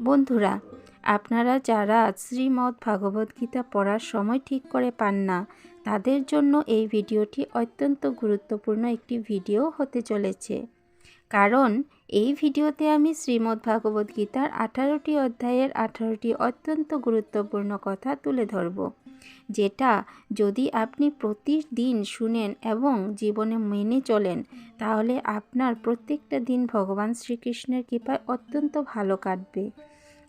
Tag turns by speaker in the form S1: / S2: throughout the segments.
S1: বন্ধুরা, আপনারা যারা শ্রীমদ্ ভাগবত গীতা পড়ার সময় ঠিক করে পান না, তাদের জন্য এই ভিডিওটি অত্যন্ত গুরুত্বপূর্ণ একটি ভিডিও হতে চলেছে। কারণ, এই ভিডিওতে আমি শ্রীমদ্ ভাগবত গীতার আঠারোটি অধ্যায়ের আঠারোটি অত্যন্ত গুরুত্বপূর্ণ কথা তুলে ধরব, যেটা যদি আপনি প্রতিদিন শুনেন এবং জীবনে মেনে চলেন, তাহলে আপনার প্রত্যেকটা দিন ভগবান শ্রীকৃষ্ণের কৃপায় অত্যন্ত ভালো কাটবে।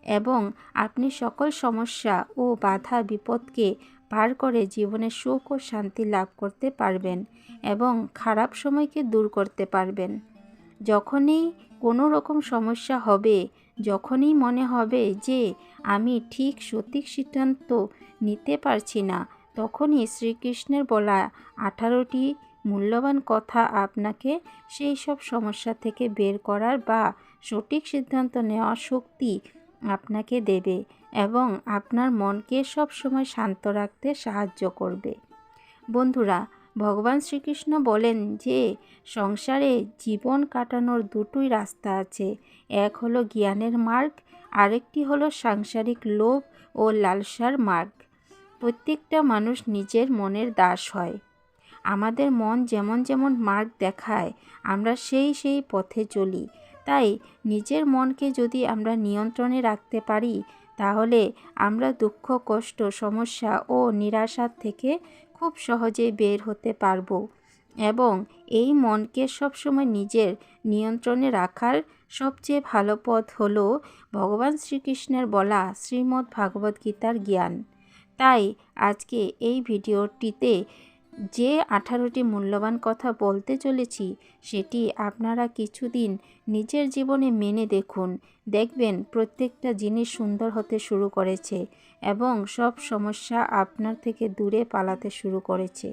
S1: এবং আপনি সকল সমস্যা ও বাধা বিপদকে পার করে জীবনে সুখ ও শান্তি লাভ করতে পারবেন এবং খারাপ সময়কে দূর করতে পারবেন। যখনই কোনো রকম সমস্যা হবে, যখনই মনে হবে যে আমি ঠিক সঠিক সিদ্ধান্ত নিতে পারছি না, তখনই শ্রীকৃষ্ণের বলা আঠারোটি মূল্যবান কথা আপনাকে সেই সব সমস্যা থেকে বের করার বা সঠিক সিদ্ধান্ত নেওয়ার শক্তি আপনাকে দেবে এবং আপনার মনকে সব সময় শান্ত রাখতে সাহায্য করবে। বন্ধুরা, ভগবান শ্রীকৃষ্ণ বলেন যে, সংসারে জীবন কাটানোর দুটোই রাস্তা আছে। এক হলো জ্ঞানের মার্গ, আরেকটি হলো সাংসারিক লোভ ও লালসার মার্গ। প্রত্যেকটা মানুষ নিজের মনের দাস হয়। আমাদের মন যেমন যেমন মার্গ দেখায়, আমরা সেই সেই পথে চলি। তাই নিজের মনকে যদি আমরা নিয়ন্ত্রণে রাখতে পারি, তাহলে আমরা দুঃখ, কষ্ট, সমস্যা ও নিরাশার থেকে খুব সহজে বের হতে পারব। এবং এই মনকে সবসময় নিজের নিয়ন্ত্রণে রাখার সবচেয়ে ভালো পথ হল ভগবান শ্রীকৃষ্ণের বলা শ্রীমদ্ ভাগবত গীতার জ্ঞান। তাই আজকে এই ভিডিওটিতে যে আঠারোটি মূল্যবান কথা বলতে চলেছি, সেটি আপনারা কিছুদিন নিজের জীবনে মেনে দেখুন। দেখবেন প্রত্যেকটা জিনিস সুন্দর হতে শুরু করেছে এবং সব সমস্যা আপনার থেকে দূরে পালাতে শুরু করেছে।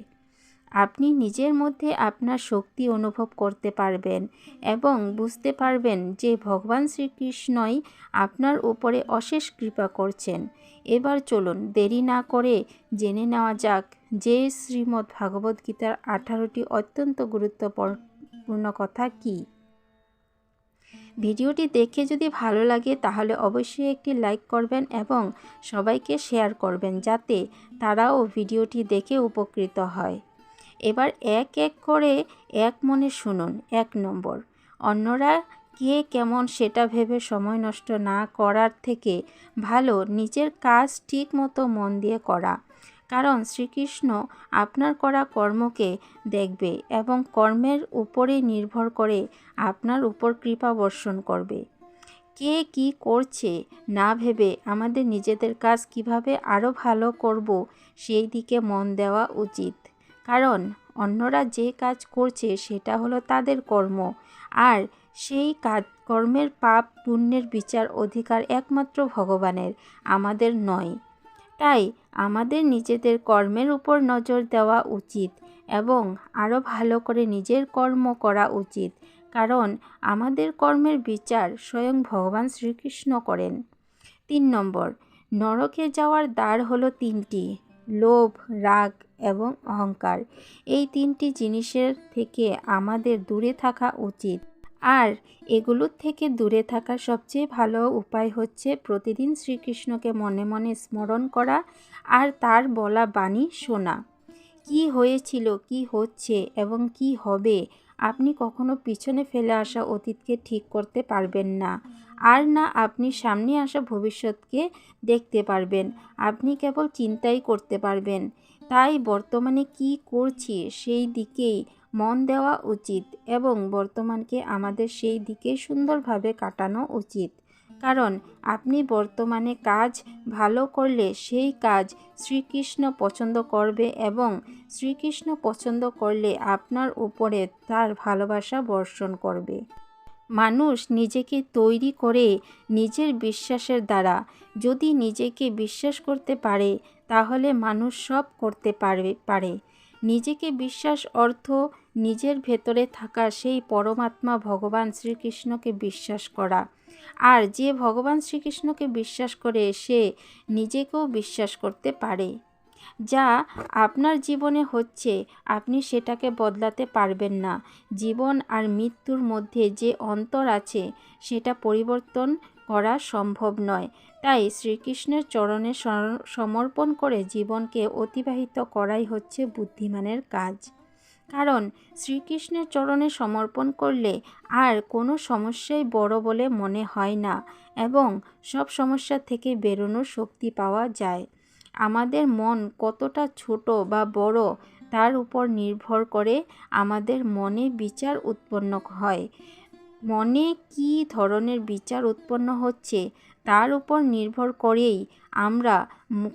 S1: আপনি নিজের মধ্যে আপনার শক্তি অনুভব করতে পারবেন এবং বুঝতে পারবেন যে ভগবান শ্রীকৃষ্ণই আপনার উপরে অশেষ কৃপা করছেন। এবার চলুন দেরি না করে জেনে নেওয়া যাক যে শ্রীমদ্ ভাগবত গীতার আঠারোটি অত্যন্ত গুরুত্বপূর্ণ কথা কী। ভিডিওটি দেখে যদি ভালো লাগে তাহলে অবশ্যই একটি লাইক করবেন এবং সবাইকে শেয়ার করবেন যাতে তারাও ভিডিওটি দেখে উপকৃত হয়। এবার এক এক করে এক মনে শুনুন, এক নম্বর। অন্যরা কে কেমন সেটা ভেবে সময় নষ্ট না করার থেকে ভালো নিজের কাজ ঠিক মতো মন দিয়ে করা। কারণ শ্রীকৃষ্ণ আপনার করা কর্মকে দেখবে এবং কর্মের উপরে নির্ভর করে আপনার উপর কৃপা বর্ষণ করবে। কে কি করছে না ভেবে আমাদের নিজেদের কাজ কীভাবে আরও ভালো করব সেই দিকে মন দেওয়া উচিত। কারণ অন্যরা যে কাজ করছে সেটা হলো তাদের কর্ম। আর সেই কাজ, কর্মের পাপ, পুণ্যের বিচার অধিকার একমাত্র ভগবানের, আমাদের নয়। তাই আমাদের নিজেদের কর্মের উপর নজর দেওয়া উচিত এবং আরও ভালো করে নিজের কর্ম করা উচিত, কারণ আমাদের কর্মের বিচার স্বয়ং ভগবান শ্রীকৃষ্ণ করেন। তিন নম্বর, নরকে যাওয়ার দ্বার হলো তিনটি। লোভ, রাগ এবং অহংকার। এই তিনটি জিনিসের থেকে আমাদের দূরে থাকা উচিত। আর এগুলোর থেকে দূরে থাকার সবচেয়ে ভালো উপায় হচ্ছে প্রতিদিন শ্রীকৃষ্ণকে মনে মনে স্মরণ করা আর তার বলা বাণী শোনা। কি হয়েছিল, কি হচ্ছে এবং কি হবে আপনি কখনো পিছনে ফেলে আসা অতীতকে ঠিক করতে পারবেন না। আর না, আপনি সামনে আসা ভবিষ্যৎকে দেখতে পারবেন। আপনি কেবল চিন্তাই করতে পারবেন। তাই বর্তমানে কি করছি সেই দিকেই মন দেওয়া উচিত এবং বর্তমানকে আমাদের সেই দিকে সুন্দরভাবে কাটানো উচিত। কারণ আপনি বর্তমানে কাজ ভালো করলে সেই কাজ শ্রীকৃষ্ণ পছন্দ করবে এবং শ্রীকৃষ্ণ পছন্দ করলে আপনার উপরে তার ভালোবাসা বর্ষণ করবে। মানুষ নিজেকে তৈরি করে নিজের বিশ্বাসের দ্বারা যদি নিজেকে বিশ্বাস করতে পারে, তাহলে মানুষ সব করতে পারবে, পারে। নিজেকে বিশ্বাস অর্থ নিজের ভেতরে থাকা সেই পরমাত্মা ভগবান শ্রীকৃষ্ণকে বিশ্বাস করা। আর যে ভগবান শ্রীকৃষ্ণকে বিশ্বাস করে, সে নিজেকেও বিশ্বাস করতে পারে। যা আপনার জীবনে হচ্ছে, আপনি সেটাকে বদলাতে পারবেন না। জীবন আর মৃত্যুর মধ্যে যে অন্তর আছে, সেটা পরিবর্তন করা সম্ভব নয়। তাই শ্রীকৃষ্ণের চরণে সমর্পণ করে জীবনকে অতিবাহিত করাই হচ্ছে বুদ্ধিমানের কাজ। কারণ শ্রীকৃষ্ণের চরণে সমর্পণ করলে আর কোনো সমস্যাই বড় বলে মনে হয় না এবং সব সমস্যা থেকে বেরোনোর শক্তি পাওয়া যায়। আমাদের মন কতটা ছোট বা বড় তার উপর নির্ভর করে আমাদের মনে বিচার উৎপন্ন হয়। মনে কী ধরনের বিচার উৎপন্ন হচ্ছে তার উপর নির্ভর করেই আমরা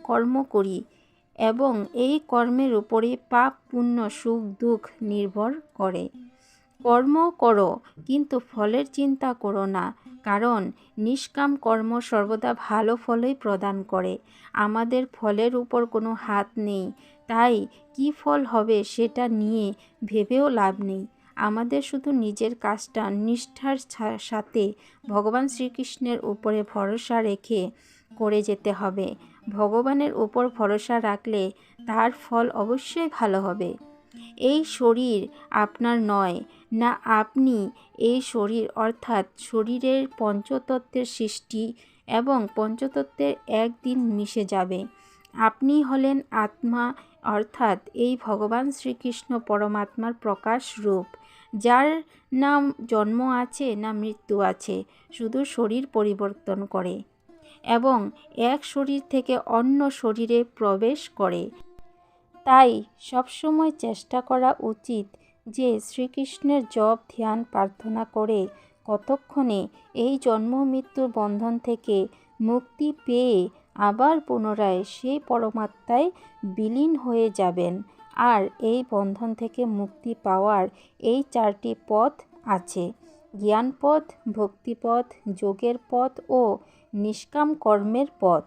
S1: কর্ম করি। এবং এই কর্মের উপরে পাপ, পুণ্য, সুখ, দুঃখ নির্ভর করে। কর্ম করো, কিন্তু ফলের চিন্তা করো না, কারণ নিষ্কাম কর্ম সর্বদা ভালো ফলই প্রদান করে। আমাদের ফলের উপর কোনো হাত নেই, তাই কী ফল হবে সেটা নিয়ে ভেবেও লাভ নেই। আমাদের শুধু নিজের কাজটা, নিষ্ঠার সাথে ভগবান শ্রীকৃষ্ণের উপরে ভরসা রেখে করে যেতে হবে। ভগবানের উপর ভরসা রাখলে তার ফল অবশ্যই ভালো হবে। এই শরীর আপনার নয়, না আপনি এই শরীর অর্থাৎ শরীরের পঞ্চতত্ত্বের সৃষ্টি এবং পঞ্চতত্ত্বের একদিন মিশে যাবে। আপনি হলেন আত্মা, অর্থাৎ এই ভগবান শ্রীকৃষ্ণ পরমাত্মার প্রকাশ রূপ, যার নাম জন্ম আছে না মৃত্যু আছে, শুধু শরীর পরিবর্তন করে। এবং এক শরীর থেকে অন্য শরীরে প্রবেশ করে। তাই সবসময় চেষ্টা করা উচিত যে শ্রীকৃষ্ণের জপ, ধ্যান, প্রার্থনা করে কতক্ষণে এই জন্ম মৃত্যুর বন্ধন থেকে মুক্তি পেয়ে আবার পুনরায় সেই পরমাত্মায় বিলীন হয়ে যাবেন আর এই বন্ধন থেকে মুক্তি পাওয়ার এই চারটি পথ আছে। জ্ঞানপথ, ভক্তিপথ, যোগের পথ ও নিষ্কাম কর্মের পথ।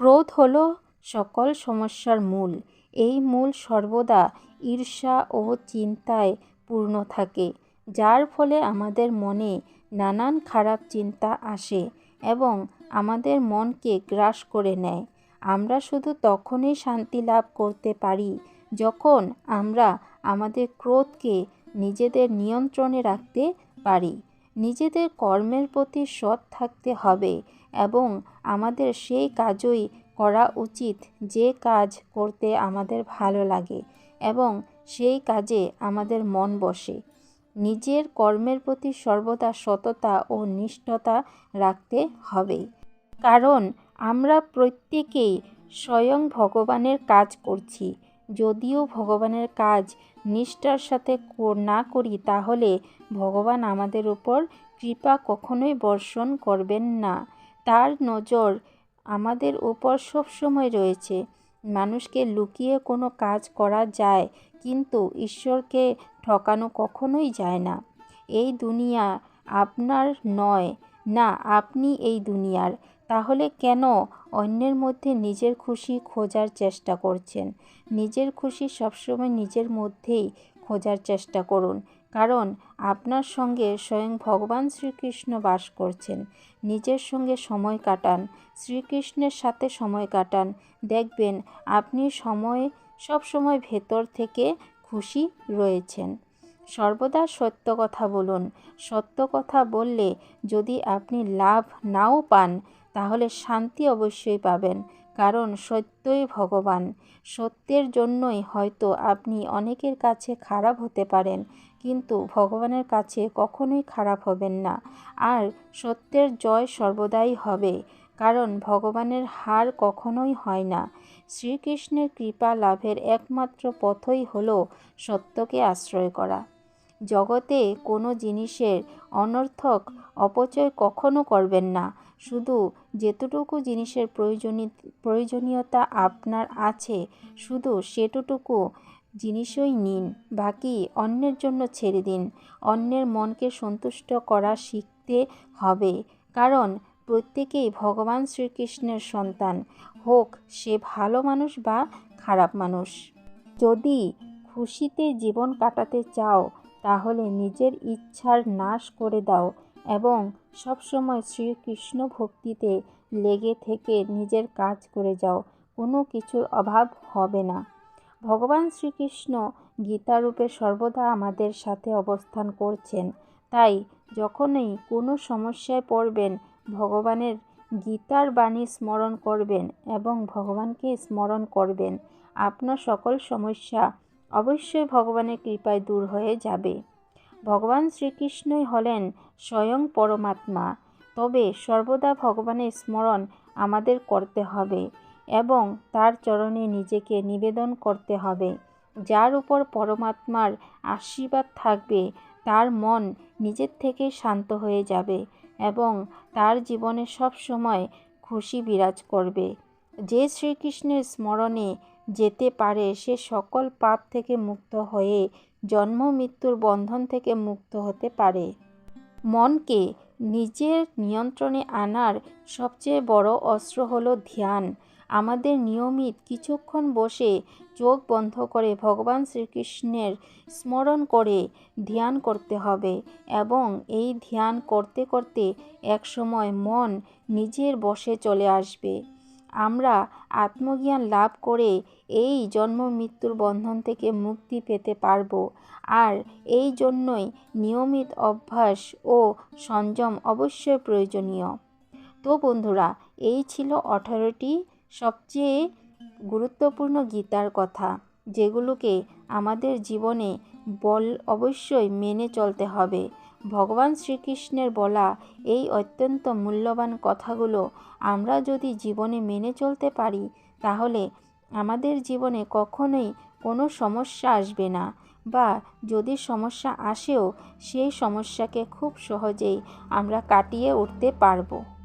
S1: ক্রোধ হল সকল সমস্যার মূল। এই মূল সর্বদা ঈর্ষা ও চিন্তায় পূর্ণ থাকে, যার ফলে আমাদের মনে নানান খারাপ চিন্তা আসে এবং আমাদের মনকে গ্রাস করে নেয়। আমরা শুধু তখনই শান্তি লাভ করতে পারি যখন আমরা আমাদের ক্রোধকে নিজেদের নিয়ন্ত্রণে রাখতে পারি। নিজেদের কর্মের প্রতি সৎ থাকতে হবে এবং আমাদের সেই কাজই করা উচিত, যে কাজ করতে আমাদের ভালো লাগে এবং সেই কাজে আমাদের মন বসে। নিজের কর্মের প্রতি সর্বদা সততা ও নিষ্ঠতা রাখতে হবে। কারণ আমরা প্রত্যেকেই স্বয়ং ভগবানের কাজ করছি। যদিও ভগবানের কাজ নিষ্ঠার সাথে না করি, তাহলে ভগবান আমাদের উপর কৃপা কখনোই বর্ষণ করবেন না। তার নজর আমাদের উপর সবসময় রয়েছে। মানুষকে লুকিয়ে কোনো কাজ করা যায়, কিন্তু ঈশ্বরকে ঠকানো কখনোই যায় না। এই দুনিয়া আপনার নয়, না, আপনি এই দুনিয়ার। তাহলে কেন অন্যের মধ্যে নিজের খুশি খোঁজার চেষ্টা করছেন? নিজের খুশি সবসময় নিজের মধ্যেই খোঁজার চেষ্টা করুন। কারণ আপনার সঙ্গে স্বয়ং ভগবান শ্রীকৃষ্ণ বাস করছেন। নিজের সঙ্গে সময় কাটান, শ্রীকৃষ্ণের সাথে সময় কাটান। দেখবেন আপনি সময় সব সময় ভেতর থেকে খুশি রয়েছেন। সর্বদা সত্য কথা বলুন। সত্য কথা বললে যদি আপনি লাভ নাও পান তাহলে শান্তি অবশ্যই পাবেন, কারণ সত্যই ভগবান। সত্যের জন্যই হয়তো আপনি অনেকের কাছে খারাপ হতে পারেন, কিন্তু ভগবানের কাছে কখনোই খারাপ হবেন না। আর সত্যের জয় সর্বদাই হবে, কারণ ভগবানের হার কখনোই হয় না। শ্রীকৃষ্ণের কৃপা লাভের একমাত্র পথই হল সত্যকে আশ্রয় করা। জগতে কোনো জিনিসের অনর্থক অপচয় কখনো করবেন না শুধু যেতটুকু জিনিসের প্রয়োজনী, প্রয়োজনীয়তা আপনার আছে, শুধু সেটুকু জিনিসই নিন, বাকি অন্যের জন্য ছেড়ে দিন। অন্যের মনকে সন্তুষ্ট করা শিখতে হবে, কারণ প্রত্যেকেই ভগবান শ্রীকৃষ্ণের সন্তান, হোক সে ভালো মানুষ বা খারাপ মানুষ। যদি খুশিতে জীবন কাটাতে চাও, তাহলে নিজের ইচ্ছার নাশ করে দাও এবং সবসময় শ্রীকৃষ্ণ ভক্তিতে লেগে থেকে নিজের কাজ করে যাও, কোনো কিছুর অভাব হবে না। ভগবান শ্রীকৃষ্ণ গীতারূপে সর্বদা আমাদের সাথে অবস্থান করছেন। তাই যখনই কোনো সমস্যায় পড়বেন, ভগবানের গীতার বাণী স্মরণ করবেন এবং ভগবানকে স্মরণ করবেন, আপনার সকল সমস্যা অবশ্যই ভগবানের কৃপায় দূর হয়ে যাবে। ভগবান শ্রীকৃষ্ণই হলেন স্বয়ং পরমাত্মা। তবে সর্বদা ভগবানের স্মরণ আমাদের করতে হবে এবং তার চরণে নিজেকে নিবেদন করতে হবে। যার উপর পরমাত্মার আশীর্বাদ থাকবে, তার মন নিজের থেকে শান্ত হয়ে যাবে এবং তার জীবনে সব সময় খুশি বিরাজ করবে। যে শ্রীকৃষ্ণের স্মরণে যেতে পারে, সে সকল পাপ থেকে মুক্ত হয়ে জন্ম মৃত্যুর বন্ধন থেকে মুক্ত হতে পারে। মনকে নিজের নিয়ন্ত্রণে আনার সবচেয়ে বড় অস্ত্র হলো ধ্যান। আমাদের নিয়মিত কিছুক্ষণ বসে চোখ বন্ধ করে ভগবান শ্রীকৃষ্ণের স্মরণ করে ধ্যান করতে হবে এবং এই ধ্যান করতে করতে একসময় মন নিজের বসে চলে আসবে। আমরা আত্মজ্ঞান লাভ করে এই জন্ম মৃত্যুর বন্ধন থেকে মুক্তি পেতে পারব। আর এই জন্যই নিয়মিত অভ্যাস ও সংযম অবশ্যই প্রয়োজনীয়। তো বন্ধুরা, এই ছিল আঠারোটি সবচেয়ে গুরুত্বপূর্ণ গীতার কথা, যেগুলোকে আমাদের জীবনে বল অবশ্যই মেনে চলতে হবে। ভগবান শ্রীকৃষ্ণের বলা এই অত্যন্ত মূল্যবান কথাগুলো আমরা যদি জীবনে মেনে চলতে পারি, তাহলে আমাদের জীবনে কখনোই কোনো সমস্যা আসবে না। বা যদি সমস্যা আসেও, সেই সমস্যাকে খুব সহজেই আমরা কাটিয়ে উঠতে পারব।